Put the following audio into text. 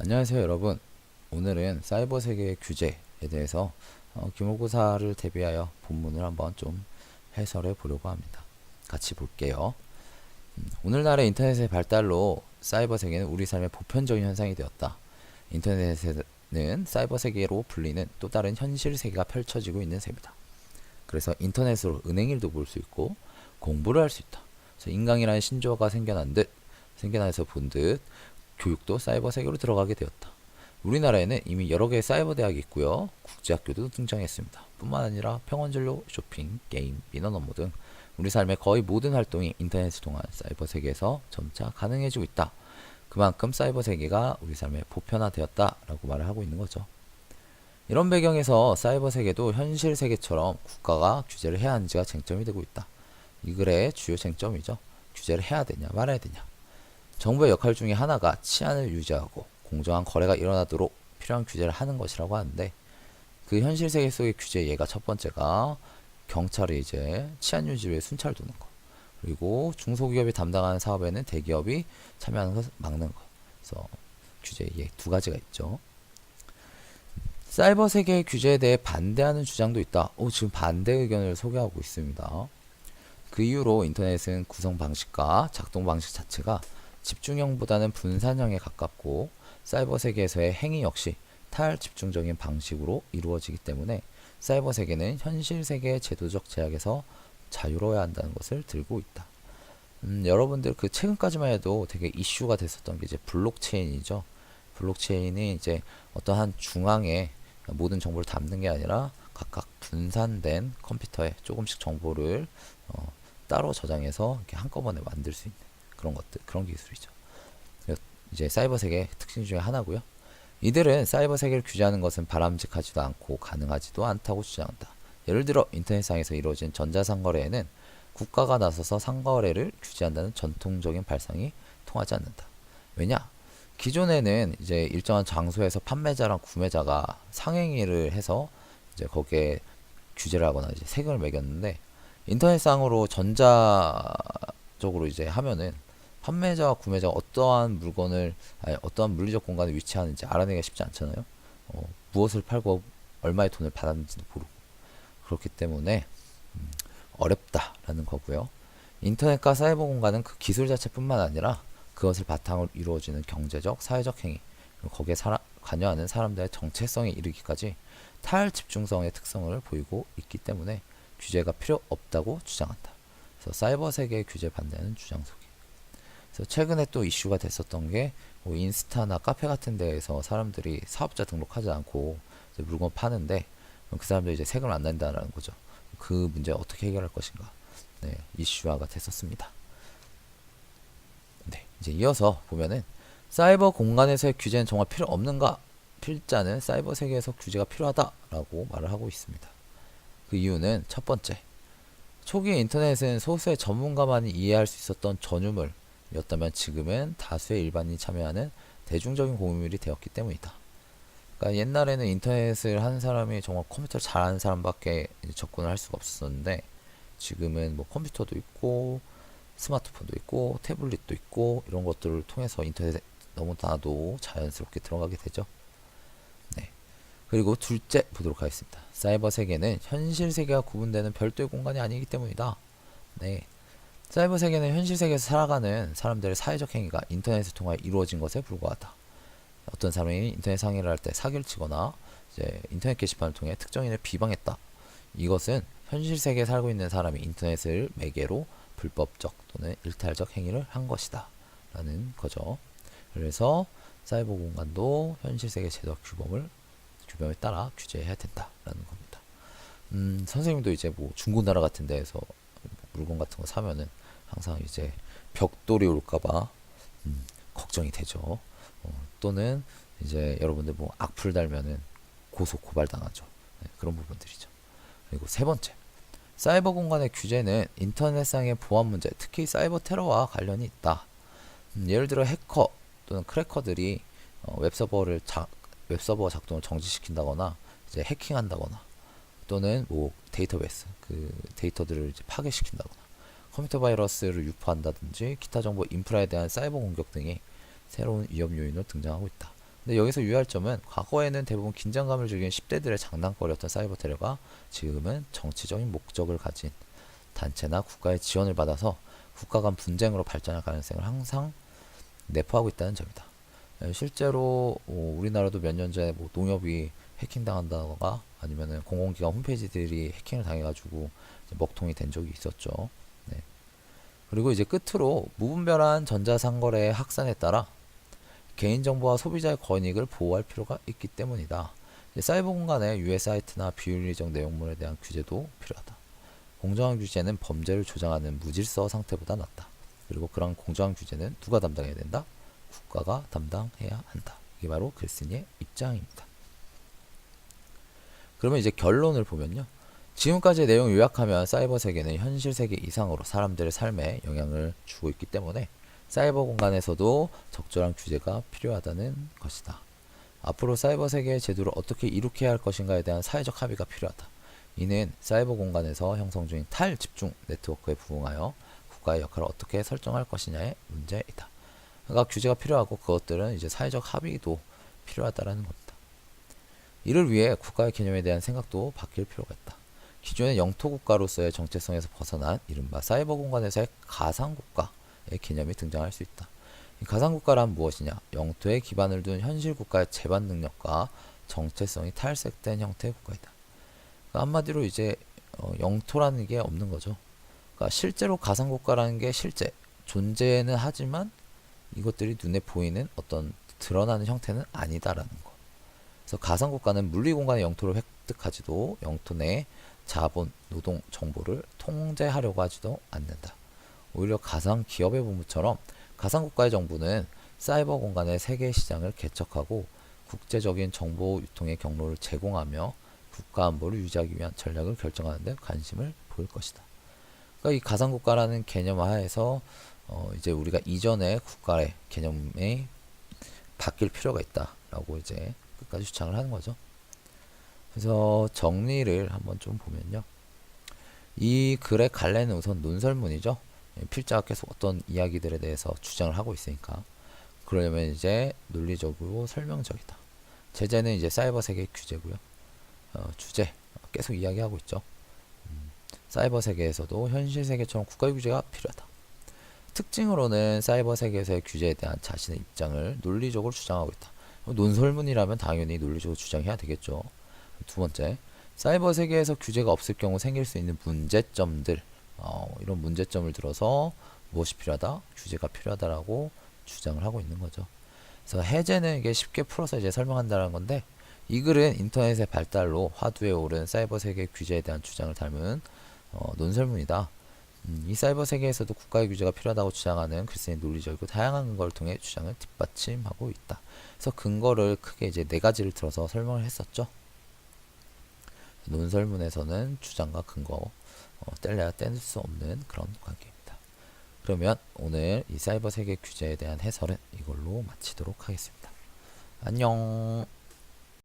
안녕하세요 여러분. 오늘은 사이버 세계의 규제에 대해서 어, 기말고사를 대비하여 본문을 한번 좀 해설해 보려고 합니다. 같이 볼게요. 음, 오늘날의 인터넷의 발달로 사이버 세계는 우리 삶의 보편적인 현상이 되었다. 인터넷에는 사이버 세계로 불리는 또 다른 현실 세계가 펼쳐지고 있는 셈이다. 그래서 인터넷으로 은행 일도 볼 수 있고 공부를 할 수 있다. 그래서 인강이라는 신조어가 생겨난 듯 생겨나서 본 듯 교육도 사이버 세계로 들어가게 되었다. 우리나라에는 이미 여러 개의 사이버 대학이 있고요. 국제학교도 등장했습니다. 뿐만 아니라 평원진로, 쇼핑, 게임, 민원 업무 등 우리 삶의 거의 모든 활동이 인터넷을 통한 사이버 세계에서 점차 가능해지고 있다. 그만큼 사이버 세계가 우리 삶에 보편화되었다라고 말을 하고 있는 거죠. 이런 배경에서 사이버 세계도 현실 세계처럼 국가가 규제를 해야 하는지가 쟁점이 되고 있다. 이 글의 주요 쟁점이죠. 규제를 해야 되냐 말아야 되냐. 정부의 역할 중에 하나가 치안을 유지하고 공정한 거래가 일어나도록 필요한 규제를 하는 것이라고 하는데 그 현실 세계 속의 규제 예가 첫 번째가 경찰이 이제 치안 유지에 순찰 두는 거. 그리고 중소기업이 담당하는 사업에는 대기업이 참여하는 것을 막는 거 그래서 규제 예 두 가지가 있죠. 사이버 세계의 규제에 대해 반대하는 주장도 있다. 오 지금 반대 의견을 소개하고 있습니다. 그 이후로 인터넷은 구성 방식과 작동 방식 자체가 집중형보다는 분산형에 가깝고 사이버 세계에서의 행위 역시 탈집중적인 방식으로 이루어지기 때문에 사이버 세계는 현실 세계의 제도적 제약에서 자유로워야 한다는 것을 들고 있다. 음, 여러분들 그 최근까지만 해도 되게 이슈가 됐었던 게 이제 블록체인이죠. 블록체인이 이제 어떠한 중앙에 모든 정보를 담는 게 아니라 각각 분산된 컴퓨터에 조금씩 정보를 어, 따로 저장해서 이렇게 한꺼번에 만들 수 있는 그런 것들 그런 기술이죠. 이제 사이버 세계 특징 중에 하나고요. 이들은 사이버 세계를 규제하는 것은 바람직하지도 않고 가능하지도 않다고 주장한다. 예를 들어 인터넷상에서 이루어진 전자상거래에는 국가가 나서서 상거래를 규제한다는 전통적인 발상이 통하지 않는다. 왜냐? 기존에는 이제 일정한 장소에서 판매자랑 구매자가 상행위를 해서 이제 거기에 규제를 하거나 이제 세금을 매겼는데 인터넷상으로 전자적으로 이제 하면은 판매자와 구매자가 어떠한 물건을 아니, 어떠한 물리적 공간에 위치하는지 알아내기가 쉽지 않잖아요. 어, 무엇을 팔고 얼마의 돈을 받았는지도 모르고 그렇기 때문에 음, 어렵다라는 거고요. 인터넷과 사이버 공간은 그 기술 자체뿐만 아니라 그것을 바탕으로 이루어지는 경제적, 사회적 행위, 거기에 사람, 관여하는 사람들의 정체성에 이르기까지 탈 집중성의 특성을 보이고 있기 때문에 규제가 필요 없다고 주장한다. 그래서 사이버 세계의 규제 반대하는 주장 소개. 그래서 최근에 또 이슈가 됐었던 게 뭐 인스타나 카페 같은 데에서 사람들이 사업자 등록하지 않고 물건 파는데 그 사람들 이제 세금을 안 낸다는 거죠. 그 문제 어떻게 해결할 것인가? 네, 이슈화가 됐었습니다. 네, 이제 이어서 보면은 사이버 공간에서의 규제는 정말 필요 없는가? 필자는 사이버 세계에서 규제가 필요하다라고 말을 하고 있습니다. 그 이유는 첫 번째, 초기 인터넷은 소수의 전문가만이 이해할 수 있었던 전유물 이었다면 지금은 다수의 일반인이 참여하는 대중적인 공유물이 되었기 때문이다. 그러니까 옛날에는 인터넷을 하는 사람이 정말 컴퓨터를 잘하는 사람밖에 접근을 할 수가 없었는데 지금은 뭐 컴퓨터도 있고 스마트폰도 있고 태블릿도 있고 이런 것들을 통해서 인터넷에 너무나도 자연스럽게 들어가게 되죠. 네. 그리고 둘째 보도록 하겠습니다. 사이버 세계는 현실 세계와 구분되는 별도의 공간이 아니기 때문이다. 네. 사이버 세계는 현실 세계에서 살아가는 사람들의 사회적 행위가 인터넷을 통해 이루어진 것에 불과하다. 어떤 사람이 인터넷 상의를 할 때 사기를 치거나 이제 인터넷 게시판을 통해 특정인을 비방했다. 이것은 현실 세계에 살고 있는 사람이 인터넷을 매개로 불법적 또는 일탈적 행위를 한 것이다. 라는 거죠. 그래서 사이버 공간도 현실 세계 제도적 규범을 규범에 따라 규제해야 된다라는 겁니다. 음, 선생님도 이제 뭐 중고나라 같은 데에서 물건 같은 거 사면은 항상 이제 벽돌이 올까봐 음, 걱정이 되죠. 어, 또는 이제 여러분들 뭐 악플 달면은 고소 고발 당하죠. 네, 그런 부분들이죠. 그리고 세 번째, 사이버 공간의 규제는 인터넷상의 보안 문제, 특히 사이버 테러와 관련이 있다. 음, 예를 들어 해커 또는 크래커들이 어, 웹서버를 자, 웹서버 작동을 정지시킨다거나 이제 해킹한다거나 또는 뭐 데이터베이스 그 데이터들을 파괴시킨다거나 컴퓨터 바이러스를 유포한다든지 기타 정보 인프라에 대한 사이버 공격 등이 새로운 위험 요인으로 등장하고 있다. 근데 여기서 유의할 점은 과거에는 대부분 긴장감을 주기는 10대들의 장난거리였던 사이버 테러가 지금은 정치적인 목적을 가진 단체나 국가의 지원을 받아서 국가 간 분쟁으로 발전할 가능성을 항상 내포하고 있다는 점이다. 예, 실제로 어, 우리나라도 몇 년 전에 뭐 농협이 해킹당한다거나 아니면은 공공기관 홈페이지들이 해킹을 당해가지고 먹통이 된 적이 있었죠. 네. 그리고 이제 끝으로 무분별한 전자상거래의 확산에 따라 개인정보와 소비자의 권익을 보호할 필요가 있기 때문이다. 사이버 공간의 유해 사이트나 비윤리적 내용물에 대한 규제도 필요하다. 공정한 규제는 범죄를 조장하는 무질서 상태보다 낫다. 그리고 그런 공정한 규제는 누가 담당해야 된다? 국가가 담당해야 한다. 이게 바로 글쓴이의 입장입니다. 그러면 이제 결론을 보면요. 지금까지의 내용 요약하면 사이버 세계는 현실 세계 이상으로 사람들의 삶에 영향을 주고 있기 때문에 사이버 공간에서도 적절한 규제가 필요하다는 것이다. 앞으로 사이버 세계의 제도를 어떻게 이룩해야 할 것인가에 대한 사회적 합의가 필요하다. 이는 사이버 공간에서 형성 중인 탈집중 네트워크에 부응하여 국가의 역할을 어떻게 설정할 것이냐의 문제이다. 그러니까 규제가 필요하고 그것들은 이제 사회적 합의도 필요하다라는 겁니다. 이를 위해 국가의 개념에 대한 생각도 바뀔 필요가 있다. 기존의 영토 국가로서의 정체성에서 벗어난 이른바 사이버 공간에서의 가상 국가의 개념이 등장할 수 있다. 이 가상 국가란 무엇이냐? 영토에 기반을 둔 현실 국가의 재반 능력과 정체성이 탈색된 형태의 국가이다. 그러니까 한마디로 이제 어, 영토라는 게 없는 거죠. 그러니까 실제로 가상 국가라는 게 실제 존재는 하지만 이것들이 눈에 보이는 어떤 드러나는 형태는 아니다라는 거. 그래서 가상 국가는 물리 공간의 영토를 획득하지도 영토 내 자본, 노동, 정보를 통제하려고 하지도 않는다. 오히려 가상 기업의 본부처럼 가상 국가의 정부는 사이버 공간의 세계 시장을 개척하고 국제적인 정보 유통의 경로를 제공하며 국가 안보를 유지하기 위한 전략을 결정하는 데 관심을 보일 것이다. 그러니까 이 가상 국가라는 개념 하에서 어 이제 우리가 이전의 국가의 개념이 바뀔 필요가 있다라고 이제 끝까지 주장을 하는 거죠. 그래서 정리를 한번 좀 보면요. 이 글의 갈래는 우선 논설문이죠. 예, 필자가 계속 어떤 이야기들에 대해서 주장을 하고 있으니까 그러려면 이제 논리적이고 설명적이다. 제재는 이제 사이버 세계 규제고요. 어, 주제 계속 이야기하고 있죠. 음, 사이버 세계에서도 현실 세계처럼 국가 규제가 필요하다. 특징으로는 사이버 세계에서의 규제에 대한 자신의 입장을 논리적으로 주장하고 있다. 논설문이라면 당연히 논리적으로 주장해야 되겠죠. 두 번째, 사이버 세계에서 규제가 없을 경우 생길 수 있는 문제점들, 어, 이런 문제점을 들어서 무엇이 필요하다? 규제가 필요하다라고 주장을 하고 있는 거죠. 그래서 해제는 이게 쉽게 풀어서 이제 설명한다는 건데, 이 글은 인터넷의 발달로 화두에 오른 사이버 세계 규제에 대한 주장을 닮은 어, 논설문이다. 음, 이 사이버 세계에서도 국가의 규제가 필요하다고 주장하는 글쓴이 논리적이고 다양한 근거를 통해 주장을 뒷받침하고 있다. 그래서 근거를 크게 이제 네 가지를 들어서 설명을 했었죠. 논설문에서는 주장과 근거 어, 뗄래야 뗄 수 없는 그런 관계입니다. 그러면 오늘 이 사이버 세계 규제에 대한 해설은 이걸로 마치도록 하겠습니다. 안녕.